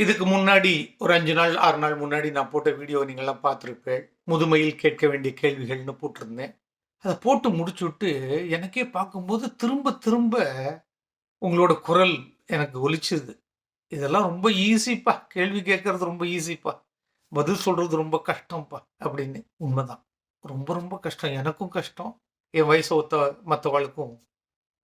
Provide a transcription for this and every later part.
இதுக்கு முன்னாடி ஒரு அஞ்சு நாள் ஆறு நாள் முன்னாடி நான் போட்ட வீடியோ நீங்கள்லாம் பார்த்துருப்பேன். முதுமையில் கேட்க வேண்டிய கேள்விகள்னு போட்டிருந்தேன். அதை போட்டு முடிச்சு விட்டு எனக்கே பார்க்கும்போது திரும்ப திரும்ப உங்களோட குரல் எனக்கு ஒலிச்சுது. இதெல்லாம் ரொம்ப ஈஸிப்பா. கேள்வி கேட்கறது ரொம்ப ஈஸிப்பா. பதில் சொல்கிறது ரொம்ப கஷ்டம்ப்பா அப்படின்னு. உண்மைதான். ரொம்ப ரொம்ப கஷ்டம். எனக்கும் கஷ்டம். என் வயசு ஒத்த மற்றவாளுக்கும்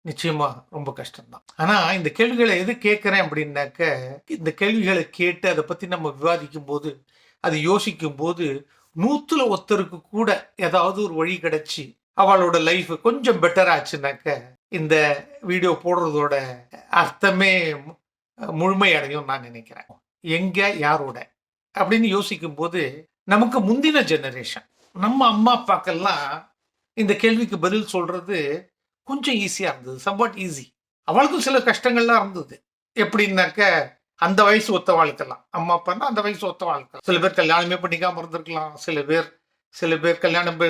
நிச்சயமா ரொம்ப கஷ்டம்தான். ஆனா இந்த கேள்விகளை எது கேட்குறேன் அப்படின்னாக்க இந்த கேள்விகளை கேட்டு அதை பத்தி நம்ம விவாதிக்கும் போது அதை யோசிக்கும் போது நூத்துல ஒருத்தருக்கு கூட ஏதாவது ஒரு வழி கிடைச்சி அவளோட லைஃப் கொஞ்சம் பெட்டர் ஆச்சுனாக்க இந்த வீடியோ போடுறதோட அர்த்தமே முழுமையடையும் நான் நினைக்கிறேன். எங்கே யாரோட? அப்படின்னு யோசிக்கும் போது நமக்கு முந்தின ஜெனரேஷன் நம்ம அம்மா அப்பாக்கெல்லாம் இந்த கேள்விக்கு பதில் சொல்றது கொஞ்சம் ஈஸியாக இருந்தது. சம்வாட் ஈஸி அவளுக்கும் சில கஷ்டங்கள்லாம் இருந்தது. எப்படின்னாக்க அந்த வயசு ஒத்த வாழ்க்கலாம் அம்மா அப்பான்னா அந்த வயசு ஒத்த வாழ்க்கலாம் சில பேர் கல்யாணமே பண்ணிக்காம இருந்திருக்கலாம். சில பேர் சில பேர் கல்யாணம்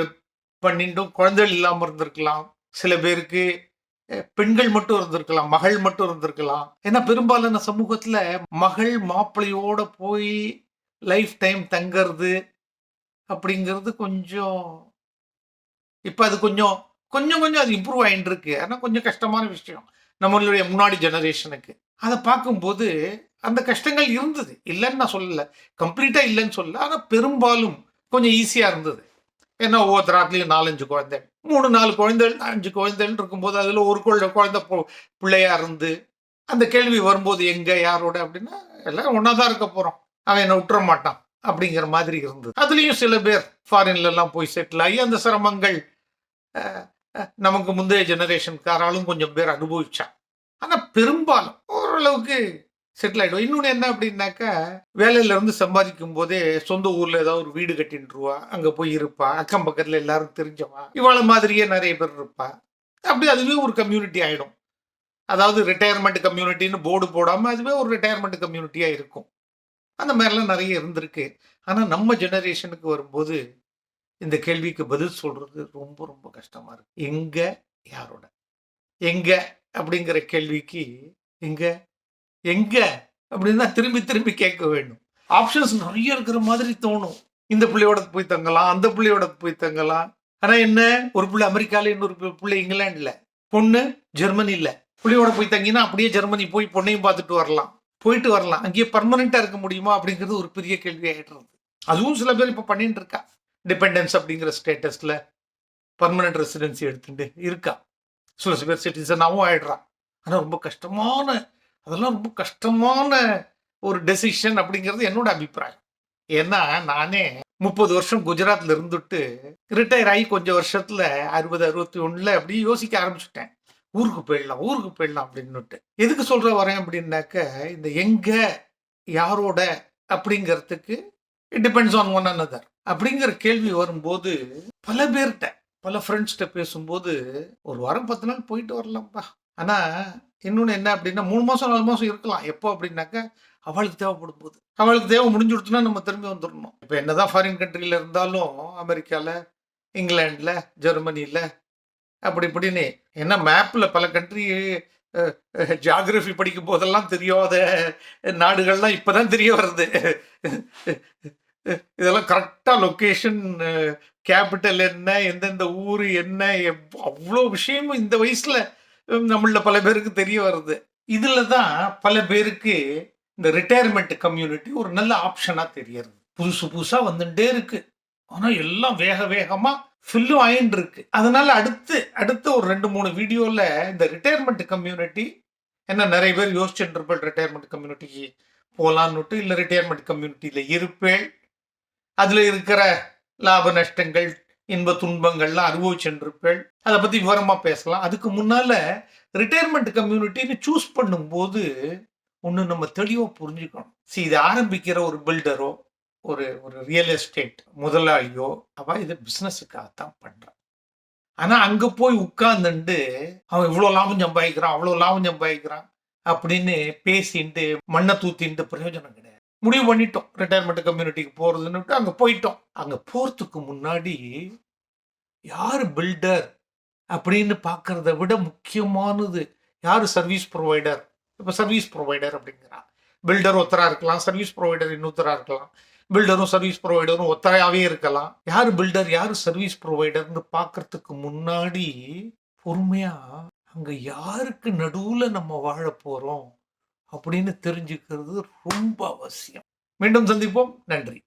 பண்ணிட்டும் குழந்தைகள் இல்லாமல் இருந்திருக்கலாம். சில பேருக்கு பெண்கள் மட்டும் இருந்திருக்கலாம். மகள் மட்டும் இருந்திருக்கலாம். ஏன்னா பெரும்பாலான சமூகத்தில் மகள் மாப்பிள்ளையோட போய் லைஃப் டைம் தங்கிறது அப்படிங்கிறது கொஞ்சம் இப்போ அது கொஞ்சம் கொஞ்சம் கொஞ்சம் அது இம்ப்ரூவ் ஆகிட்டு இருக்கு ஆனால் கொஞ்சம் கஷ்டமான விஷயம். நம்மளுடைய முன்னாடி ஜெனரேஷனுக்கு அதை பார்க்கும்போது அந்த கஷ்டங்கள் இருந்தது. இல்லைன்னு நான் சொல்லலை. கம்ப்ளீட்டாக இல்லைன்னு சொல்லல. ஆனால் பெரும்பாலும் கொஞ்சம் ஈஸியாக இருந்தது. ஏன்னா ஒவ்வொருத்தராத்துலயும் நாலஞ்சு குழந்தை. மூணு நாலு குழந்தைகள் அஞ்சு குழந்தைகள் இருக்கும்போது அதில் ஒரு குழந்தை குழந்தை பிள்ளையாக இருந்து அந்த கேள்வி வரும்போது எங்கே யாரோட அப்படின்னா எல்லாம் ஒன்னாதான் இருக்க போகிறோம் அவன் என்னை விட்டுற மாட்டான். அப்படிங்கிற மாதிரி இருந்தது. அதுலேயும் சில பேர் ஃபாரின்லலாம் போய் செட்டில் ஆகி அந்த சிரமங்கள் நமக்கு முந்தைய ஜெனரேஷன்காராலும் கொஞ்சம் பேர் அனுபவிச்சான். ஆனால் பெரும்பாலும் ஓரளவுக்கு செட்டில் ஆயிடும் இன்னொன்று என்ன அப்படின்னாக்கா வேலையிலேருந்து சம்பாதிக்கும் போதே சொந்த ஊரில் ஏதாவது ஒரு வீடு கட்டின்றுவா அங்கே போய் இருப்பா அக்கம் பக்கத்தில் எல்லாரும் தெரிஞ்சவா இவாள மாதிரியே நிறைய பேர் இருப்பா அப்படி அதுவே ஒரு கம்யூனிட்டி ஆகிடும் அதாவது ரிட்டையர்மெண்ட் கம்யூனிட்டின்னு போர்டு போடாமல் அதுவே ஒரு ரிட்டையர்மெண்ட் கம்யூனிட்டியாக இருக்கும். அந்த மாதிரிலாம் நிறைய இருந்திருக்கு. ஆனால் நம்ம ஜெனரேஷனுக்கு வரும்போது இந்த கேள்விக்கு பதில் சொல்றது ரொம்ப ரொம்ப கஷ்டமா இருக்கு. எங்க யாரோட? எங்க அப்படிங்கிற கேள்விக்கு எங்க எங்க அப்படின்னு திரும்பி திரும்பி கேட்க வேண்டும். ஆப்ஷன்ஸ் நிறைய இருக்கிற மாதிரி தோணும். இந்த பிள்ளையோட போய் தங்கலாம் அந்த பிள்ளையோட போய் தங்கலாம். ஆனா என்ன? ஒரு பிள்ளை அமெரிக்கால இன்னொரு பிள்ளை இங்கிலாந்துல. பொண்ணு ஜெர்மனில. பிள்ளையோட போய் தங்கினா அப்படியே ஜெர்மனி போய் பொண்ணையும் பார்த்துட்டு வரலாம். போயிட்டு வரலாம். அங்கேயே பர்மனெண்டா இருக்க முடியுமா அப்படிங்கிறது ஒரு பெரிய கேள்வி ஆயிடுறது அதுவும் சில பேர் இப்ப பண்ணிட்டு இருக்கா. டிபெண்டன்ஸ் அப்படிங்கிற ஸ்டேட்டஸில் பர்மனெண்ட் ரெசிடென்சி எடுத்துட்டு இருக்கா. சில பேர் சிட்டிசனாகவும் ஆயிடுறான். ஆனால் ரொம்ப கஷ்டமான அதெல்லாம் ரொம்ப கஷ்டமான ஒரு டெசிஷன் அப்படிங்கிறது என்னோட அபிப்பிராயம். ஏன்னா நானே முப்பது வருஷம் குஜராத்ல இருந்துட்டு ரிட்டையர் ஆகி கொஞ்சம் வருஷத்துல அறுபது அறுபத்தி ஒண்ணுல அப்படி யோசிக்க ஆரம்பிச்சுட்டேன். ஊருக்கு போயிடலாம் ஊருக்கு போயிடலாம் அப்படின்னுட்டு. எதுக்கு சொல்ற வரேன் அப்படின்னாக்க இந்த எங்க யாரோட அப்படிங்கிறதுக்கு it depends on one another அப்படிங்கிற கேள்வி வரும்போது பல பேர்கிட்ட பல ஃப்ரெண்ட்ஸ்கிட்ட பேசும்போது ஒரு வாரம் பத்து நாள் போயிட்டு வரலாம்ப்பா ஆனால் இன்னொன்று என்ன அப்படின்னா மூணு மாதம் நாலு மாதம் இருக்கலாம். எப்போ அப்படின்னாக்க அவளுக்கு தேவைப்படும் போது. அவளுக்கு தேவை முடிஞ்சு கொடுத்துனா நம்ம திரும்பி வந்துடணும் இப்போ என்னதான் ஃபாரின் கண்ட்ரியில் இருந்தாலும் அமெரிக்காவில் இங்கிலாண்டில் ஜெர்மனியில் அப்படி இப்படின்னு ஏன்னா மேப்பில் பல கண்ட்ரி ஜியாகிரபி படிக்கும் போதெல்லாம் தெரியாத நாடுகள்லாம் இப்பதான் தெரிய வருது. இதெல்லாம் கரெக்டாக லொக்கேஷன் கேபிட்டல் என்ன எந்தெந்த ஊர் என்ன எவ்- அவ்வளோ விஷயமும் இந்த வயசில் நம்மள பல பேருக்கு தெரிய வருது. இதில் தான் பல பேருக்கு இந்த ரிட்டையர்மெண்ட் கம்யூனிட்டி ஒரு நல்ல ஆப்ஷனாக தெரியறது. புதுசு புதுசாக வந்துட்டே இருக்கு. ஆனால் எல்லாம் வேக வேகமாக ஃபில்லும் ஆயின்னு இருக்கு. அதனால அடுத்து அடுத்த ஒரு ரெண்டு மூணு வீடியோவில் இந்த ரிட்டையர்மெண்ட் கம்யூனிட்டி என்ன நிறைய பேர் யோசிச்சுட்டு இருப்பேன் ரிட்டையர்மெண்ட் கம்யூனிட்டிக்கு போகலான்னுட்டு இல்லை ரிட்டையர்மெண்ட் கம்யூனிட்டியில் இருப்பேன். அதில் இருக்கிற லாப நஷ்டங்கள் இன்ப துன்பங்கள்லாம் அனுபவிச்சுருப்பேள் அதை பற்றி விவரமா பேசலாம். அதுக்கு முன்னால ரிட்டையர்மெண்ட் கம்யூனிட்டின்னு சூஸ் பண்ணும்போது ஒன்று நம்ம தெளிவாக புரிஞ்சுக்கணும். See இது ஆரம்பிக்கிற ஒரு பில்டரோ ஒரு ஒரு ரியல் எஸ்டேட் முதலாளியோ அவ இதை பிஸ்னஸுக்காகத்தான் பண்றான் ஆனால் அங்கே போய் உட்காந்துண்டு அவன் இவ்வளோ லாபம் சம்பாதிக்கிறான் அவ்வளோ லாபம் சம்பாதிக்கிறான் அப்படின்னு பேசிட்டு மண்ணை தூத்தின்ட்டு பிரயோஜனம் கிடையாது. முடிவு பண்ணிட்டோம். ரிட்டையர்மெண்ட் கம்யூனிட்டிக்கு போகிறதுன்னு அங்கே போயிட்டோம். அங்கே போகிறதுக்கு முன்னாடி யார் பில்டர் அப்படின்னு பார்க்குறத விட முக்கியமானது யார் சர்வீஸ் ப்ரொவைடர் இப்போ சர்வீஸ் ப்ரொவைடர் அப்படிங்கிறா பில்டர் ஒத்தராக இருக்கலாம் சர்வீஸ் ப்ரொவைடர் இன்னொருத்தராக இருக்கலாம். பில்டரும் சர்வீஸ் ப்ரொவைடரும் ஒத்தராகவே இருக்கலாம். யார் பில்டர் யார் சர்வீஸ் ப்ரொவைடர்னு பார்க்கறதுக்கு முன்னாடி பொறுமையாக அங்கே யாருக்கு நடுவில் நம்ம வாழ போகிறோம் அப்படின்னு தெரிஞ்சுக்கிறது ரொம்ப அவசியம். மீண்டும் சந்திப்போம். நன்றி.